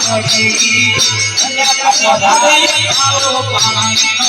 પટી હારે પાવડો પાણીનો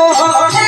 Oh,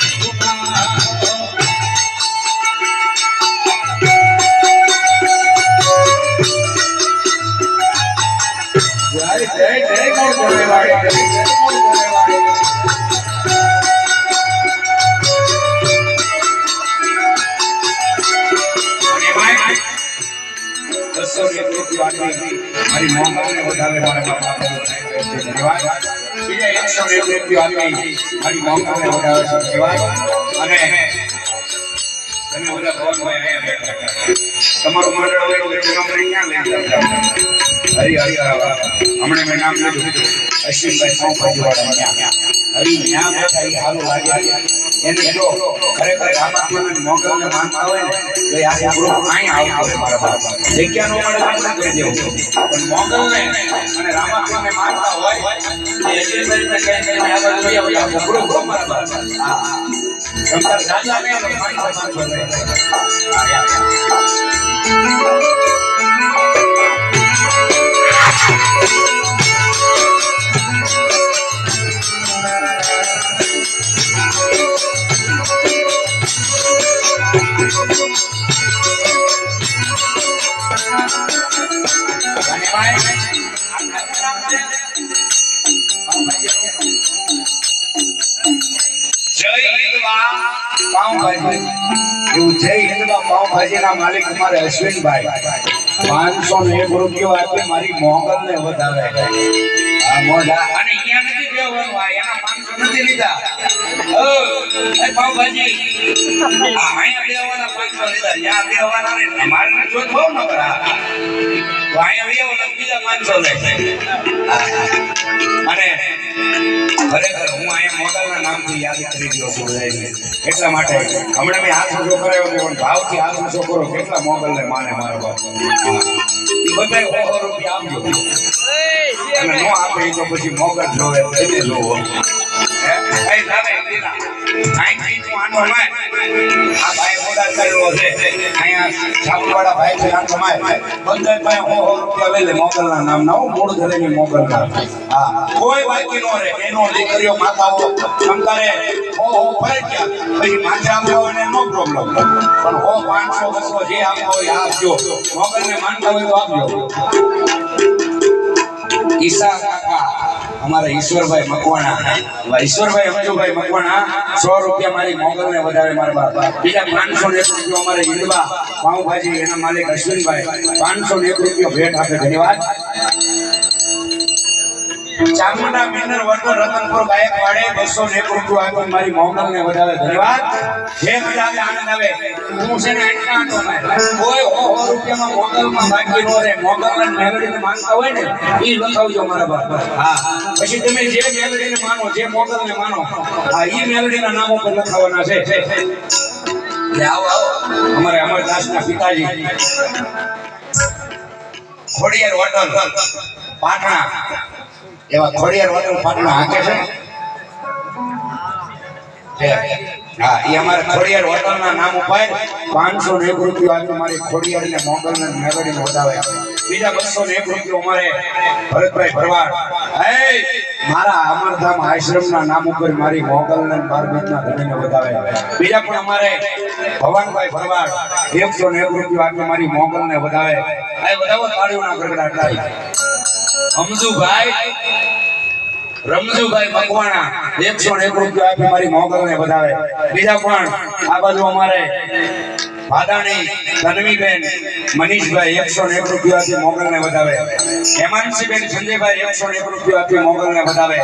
મારી મોંઘવારીને વધારે મારે કહેવાય બીજા એકસો મારી મોંઘવારીને વધારે અને બધા તમારું મંડળ હોય એટલે કંપની ક્યાં લઈ જતા હરી હરી હમણાં મેં નામ લીધું. અશ્વિનભાઈ સોમભાઈ ત્યાં હરી ત્યાં બેઠા એ સારું લાગે. એને જો ખરેખર રામાત્માને મોગલને માનતા હોય ને, તો એ આ ગ્રુપ અહીં આવતો મારા બાપા. જગ્યા નો મળે તો કરી દેવું પણ મોગલને અને રામાત્માને માનતા હોય, એ કહી કરીને આ બાજુ લઈ આવો આ ગ્રુપ મારા બાપા. હા સંતાન સાચા ને તો પાંચસો પાંચસો હિન્દમાં પાવભાજીના માલિક અમારે અશ્વિનભાઈ. પાંચસો ને આપી મારી મોગલ ને વધારે મોઢા. અને અહીંયા નથી બેહવાનું, આ એના 500 નથી લીધા. ઓ, એ પાવભાજી આ અહીંયા બેહવાના 500 લીધા ત્યાં બેહવાના ને કરા તો અહીંયા બીજા 500 લે અને ખરેખર હું? અહીંયા મોગલના નામથી યાદ કરી રહ્યો છું એટલા માટે હમણાં મેં હાથ ઊંચો કરાયો છે પણ ભાવથી હાથ ઊંચો કરો કેટલા મોગલ ને માને મારો બાપ એ બધાય સો સો રૂપિયા આપજો અને નો આપે તો પછી મોગલ જોવે જોવો રૂપિયા લઈ મોગલના નામ મૂળ ધરેની મોગલ કોઈ બાકી નો રે એનો દીકરીઓ માતાઓ સંતારે હો હો ફરજિયાત પછી માથે આપવા હોય ને પ્રોબ્લેમ પણ હો પાંચસો બસો જે આપવો હોય આપજો મોગલને માનતા હોય તો આપજો કાકા અમારા ઈશ્વરભાઈ મકવાણા. ઈશ્વરભાઈ અમજુભાઈ મકવાણા, સો રૂપિયા મારી મોગલને વધારે મારા બાપ. બીજા પાંચસો ને એક રૂપિયા અમારે ઈંડવા, પાઉંભાજી એના માલિક અશ્વિનભાઈ. પાંચસો ને એક રૂપિયા ભેટ આપે, ધન્યવાદ. ચામુંડા મિનર વર્ગો રતનપુર ગાયકવાડે બસો ને રૂપિયો આપી મારી મોગલને વધારે ધન્યવાદ. જે આવે આનંદ આવે હું છે ને એટલા આંટો. કોઈ હો હો રૂપિયામાં મોગલમાં બાકી નો રહે. મોગલને મેલડીને માનતા હોય ને એ લખાવજો મારા બાપ. હા પછી તમે જે મેલડીને માનો, જે મોગલને માનો, હા, ઈ મેલડીના નામ ઉપર લખાવવાના છે. આવો આવો. અમારે અમરદાસના પિતાજી. ખોડિયાર હોટલ, પાટણા. એવા ખોડિયાર વાળું પાટણા હાંકે છે. મારી મોગલ ને વધાવે મારા અમરધામ આશ્રમના નામ ઉપર મારી મોગલ ને વધાવે બીજા પણ અમારે ભવાનભાઈ ભરવાડ, એકસો ને એક મારી મોગલ ને વધાવે અમજુભાઈ રમજુભાઈ મકવાણા એકસો એક રૂપિયા આપી મારી મોગલ ને બધાવે બીજા પણ આ બાજુ અમારે ભાદાણી તન્વીબેન મનીષભાઈ એકસો એક રૂપિયા આપી મોગલ ને બધાવે હેમાંશીબેન સંજયભાઈ એકસો એક રૂપિયા આપી મોગલ ને વધાવે